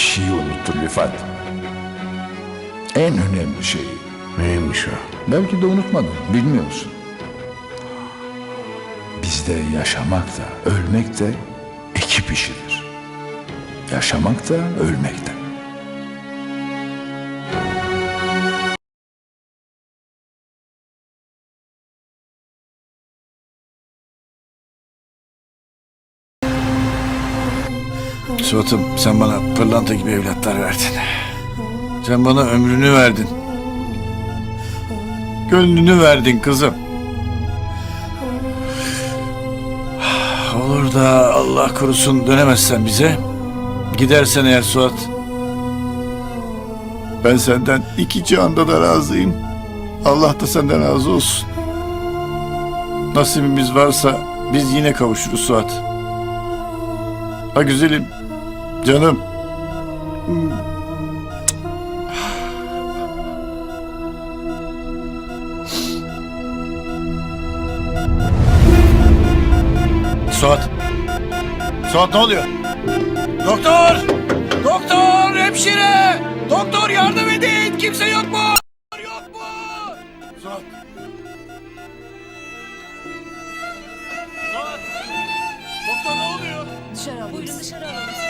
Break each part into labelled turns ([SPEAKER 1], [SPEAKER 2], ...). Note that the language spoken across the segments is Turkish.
[SPEAKER 1] şeyi unuttun Rifat. En önemli şeyi.
[SPEAKER 2] Neymiş o?
[SPEAKER 1] Belki de unutmadın, bilmiyor musun? Bizde yaşamak da, ölmek de ekip işidir. Yaşamak da, ölmek de.
[SPEAKER 2] Suat'ım sen bana pırlanta gibi evlatlar verdin. Sen bana ömrünü verdin. Gönlünü verdin kızım. Olur da Allah korusun dönemezsen bize. Gidersen eğer Suat. Ben senden iki cihanda da razıyım. Allah da senden razı olsun. Nasibimiz varsa biz yine kavuşuruz Suat. Ha güzelim. Canım. Suat. Suat ne oluyor? Doktor! Doktor! Hemşire! Doktor yardım edin! Kimse yok mu? Yok mu? Suat. Suat! Doktor ne oluyor?
[SPEAKER 3] Dışarı alalım.
[SPEAKER 4] Buyurun dışarı alalım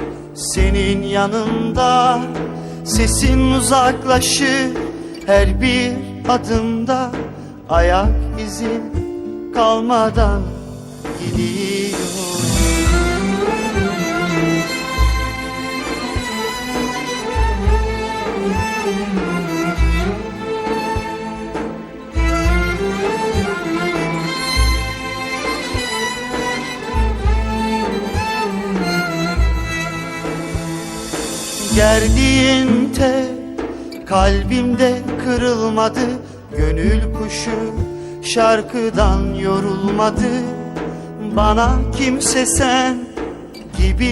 [SPEAKER 5] senin yanında. Sesin uzaklaşır her bir adımda. Ayak izim kalmadan gidiyorum Gerdiğin tel kalbimde kırılmadı. Gönül kuşu şarkıdan yorulmadı. Bana kimse sen gibi